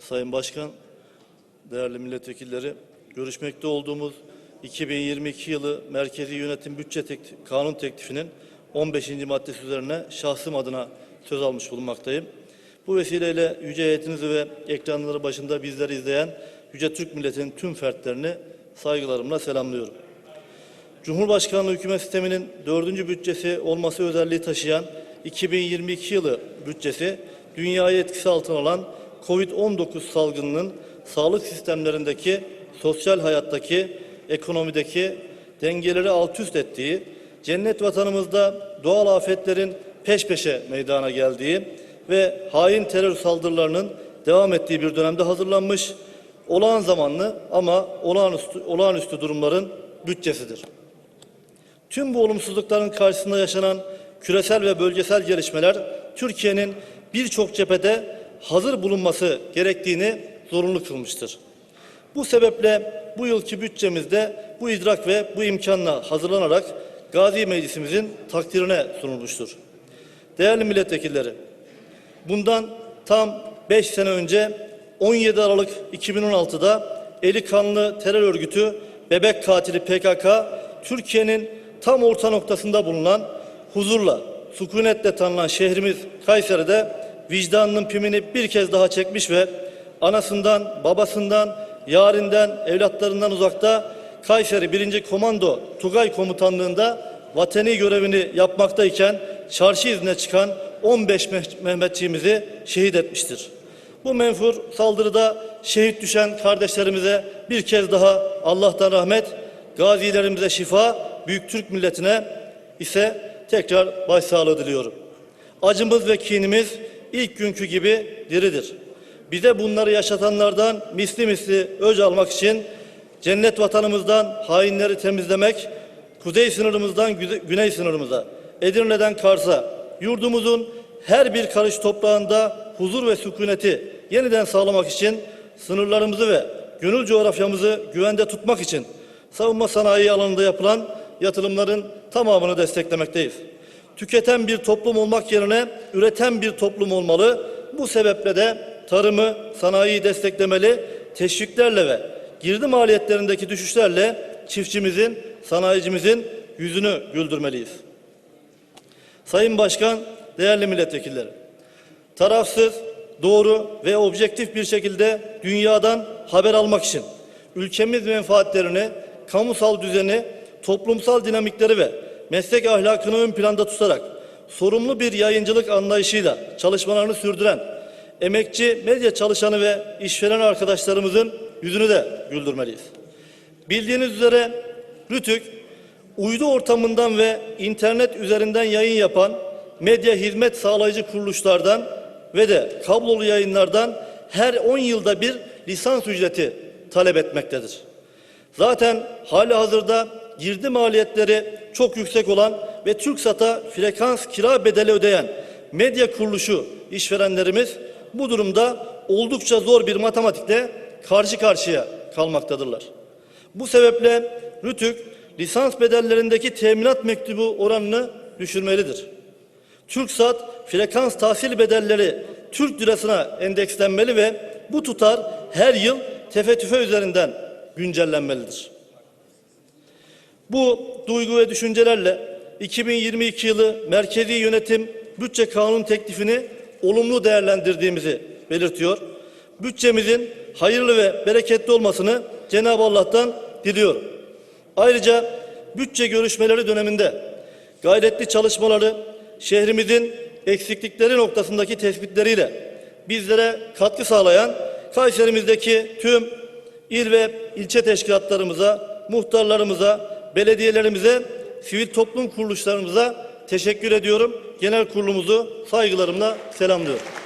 Sayın Başkan, değerli milletvekilleri, görüşmekte olduğumuz 2022 yılı Merkezi Yönetim Bütçe Tek- Kanun Teklifi'nin 15. maddesi üzerine şahsım adına söz almış bulunmaktayım. Bu vesileyle yüce heyetinizi ve ekranları başında bizleri izleyen yüce Türk milletinin tüm fertlerini saygılarımla selamlıyorum. Cumhurbaşkanlığı hükümet sisteminin dördüncü bütçesi olması özelliği taşıyan 2022 yılı bütçesi dünyayı etkisi altına alan COVID-19 salgınının sağlık sistemlerindeki, sosyal hayattaki, ekonomideki dengeleri alt üst ettiği, cennet vatanımızda doğal afetlerin peş peşe meydana geldiği ve hain terör saldırılarının devam ettiği bir dönemde hazırlanmış olağan zamanlı ama olağanüstü, olağanüstü durumların bütçesidir. Tüm bu olumsuzlukların karşısında yaşanan küresel ve bölgesel gelişmeler Türkiye'nin birçok cephede hazır bulunması gerektiğini zorunlu kılmıştır. Bu sebeple bu yılki bütçemizde bu idrak ve bu imkanla hazırlanarak Gazi Meclisimizin takdirine sunulmuştur. Değerli milletvekilleri, bundan tam 5 sene önce 17 Aralık 2016'da eli kanlı terör örgütü bebek katili PKK Türkiye'nin tam orta noktasında bulunan huzurla, sükunetle tanınan şehrimiz Kayseri'de vicdanının pimini bir kez daha çekmiş ve anasından, babasından, yarinden, evlatlarından uzakta Kayseri 1. Komando Tugay Komutanlığı'nda vatani görevini yapmaktayken çarşı izine çıkan 15 Meh- Mehmetçiğimizi şehit etmiştir. Bu menfur saldırıda şehit düşen kardeşlerimize bir kez daha Allah'tan rahmet, gazilerimize şifa, büyük Türk milletine ise tekrar başsağlığı diliyorum. Acımız ve kinimiz ilk günkü gibi diridir. Bize bunları yaşatanlardan misli misli öc almak için cennet vatanımızdan hainleri temizlemek, kuzey sınırımızdan güney sınırımıza, Edirne'den Kars'a, yurdumuzun her bir karış toprağında huzur ve sükuneti yeniden sağlamak için sınırlarımızı ve gönül coğrafyamızı güvende tutmak için savunma sanayi alanında yapılan yatırımların tamamını desteklemekteyiz. Tüketen bir toplum olmak yerine üreten bir toplum olmalı. Bu sebeple de tarımı, sanayiyi desteklemeli, teşviklerle ve girdi maliyetlerindeki düşüşlerle çiftçimizin, sanayicimizin yüzünü güldürmeliyiz. Sayın Başkan, değerli milletvekilleri, tarafsız, doğru ve objektif bir şekilde dünyadan haber almak için ülkemiz menfaatlerini, kamusal düzeni, toplumsal dinamikleri ve meslek ahlakını ön planda tutarak sorumlu bir yayıncılık anlayışıyla çalışmalarını sürdüren emekçi medya çalışanı ve işveren arkadaşlarımızın yüzünü de güldürmeliyiz. Bildiğiniz üzere Rütük uydu ortamından ve internet üzerinden yayın yapan medya hizmet sağlayıcı kuruluşlardan ve de kablolu yayınlardan her 10 yılda bir lisans ücreti talep etmektedir. Zaten hali hazırda girdi maliyetleri çok yüksek olan ve TürkSat'a frekans kira bedeli ödeyen medya kuruluşu işverenlerimiz bu durumda oldukça zor bir matematikle karşı karşıya kalmaktadırlar. Bu sebeple Rütük lisans bedellerindeki teminat mektubu oranını düşürmelidir. TürkSat frekans tahsil bedelleri Türk lirasına endekslenmeli ve bu tutar her yıl tefe tüfe üzerinden güncellenmelidir. Bu duygu ve düşüncelerle 2022 yılı Merkezi Yönetim Bütçe Kanun teklifini olumlu değerlendirdiğimizi belirtiyor. Bütçemizin hayırlı ve bereketli olmasını Cenab-ı Allah'tan diliyorum. Ayrıca bütçe görüşmeleri döneminde gayretli çalışmaları şehrimizin eksiklikleri noktasındaki tespitleriyle bizlere katkı sağlayan Kayserimizdeki tüm il ve ilçe teşkilatlarımıza, muhtarlarımıza, belediyelerimize, sivil toplum kuruluşlarımıza teşekkür ediyorum. Genel kurulumuzu saygılarımla selamlıyorum.